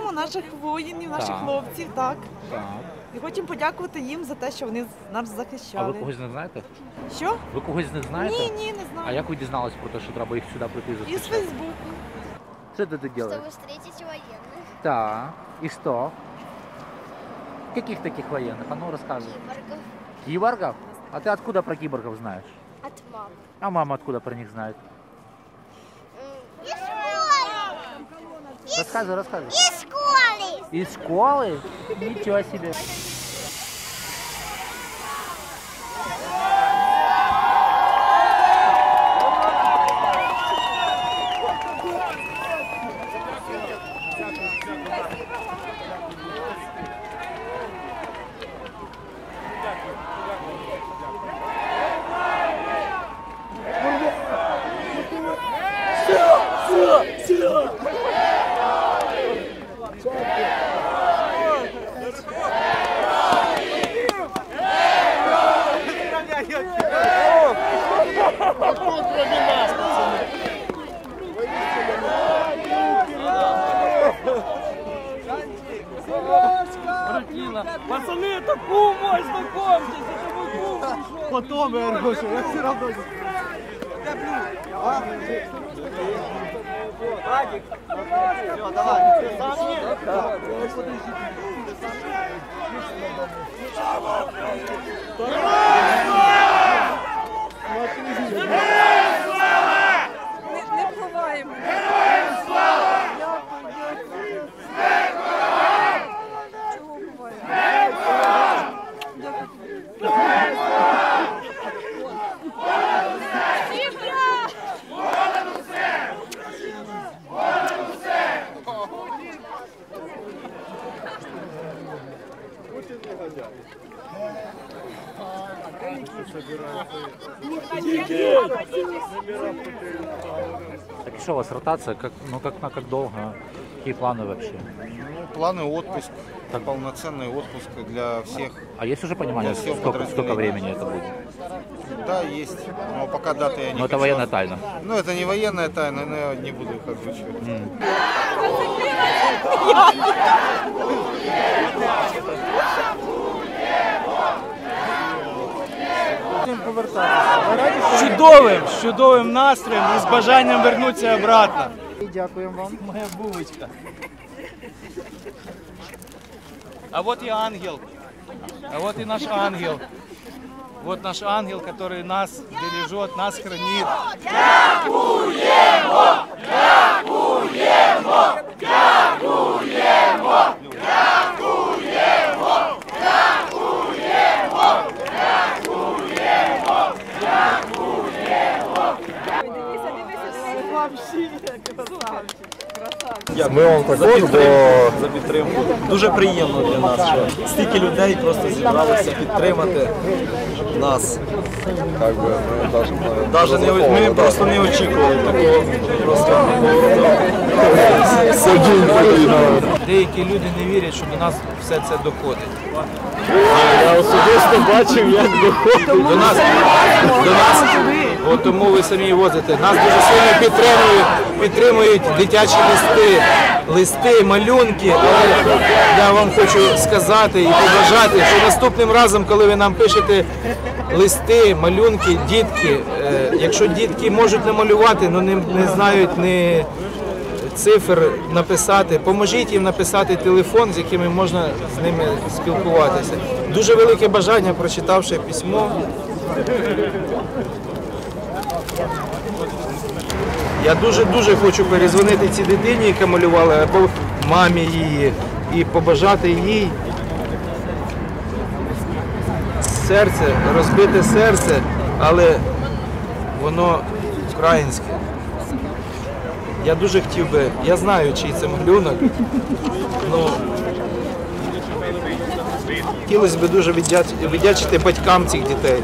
Вітаємо наших воїнів, наших Так. хлопців, так. Так. І хочемо подякувати їм за те, що вони нас А ви захищали. когось не знаєте? Що? Ви когось не знаєте? Ні, ні, не А знаю. як ви дізналися про те, що треба їх сюди прийти Із зустрічати? Фейсбуку. Що ти тут робиш? Чтобы встретить военных. Так. І що? Каких таких военных? А ну рассказывай. Киборгов. Киборгов? А ты откуда про киборгов знаешь? От мамы. А мама откуда про них знает? Из школы. Рассказывай, рассказывай. Из школы. Из школы? Ничего себе. Пацаны, это кум мой, знакомьтесь, это мой кум пришел. Потом, я говорю, что я все равно... Все, давай. Не, Так что у вас ротация? Как, ну как, на как долго? Какие планы вообще? Ну, планы отпуск, полноценный отпуск для всех. А есть уже понимание, всех сколько, сколько времени это будет? Да, есть. Но пока даты я не Ну это хочу военная оз- тайна. Ну, это не военная тайна, но я не буду их озвучивать. З чудовим, з чудовим настроєм і з бажанням вернутися обратно. Дякуємо вам. Моя булочка. А вот и ангел. А вот и наш ангел. Вот наш ангел, который нас бережет, нас хранит. Mentira, que eu não Ми вам також, бо за підтримку. Дуже приємно для нас, що стільки людей просто зібралося підтримати нас. Как бы мы даже, наверное, Даже не, ми разраховывали, да. просто не очікували такого просто Садин потрібно. Деякі люди не вірять, що до нас все це доходить. Я особисто бачив, як доходить. До нас, до нас, от тому ви самі возите. Нас дуже сильно підтримують, підтримують дитячі листи, листи, малюнки. Але я вам хочу сказати і побажати, що наступним разом, коли ви нам пишете листи, малюнки, дітки, е, якщо дітки можуть намалювати, але не, не знають ні цифр написати, поможіть їм написати телефон, з якими можна з ними спілкуватися. Дуже велике бажання, прочитавши письмо. Я дуже дуже хочу перезвонити цій дитині, яка малювала, або мамі її, і побажати їй серце, розбите серце, але воно українське. Я дуже хотів би, я знаю, чий це малюнок. Ну, хотілося б дуже віддячити батькам цих дітей.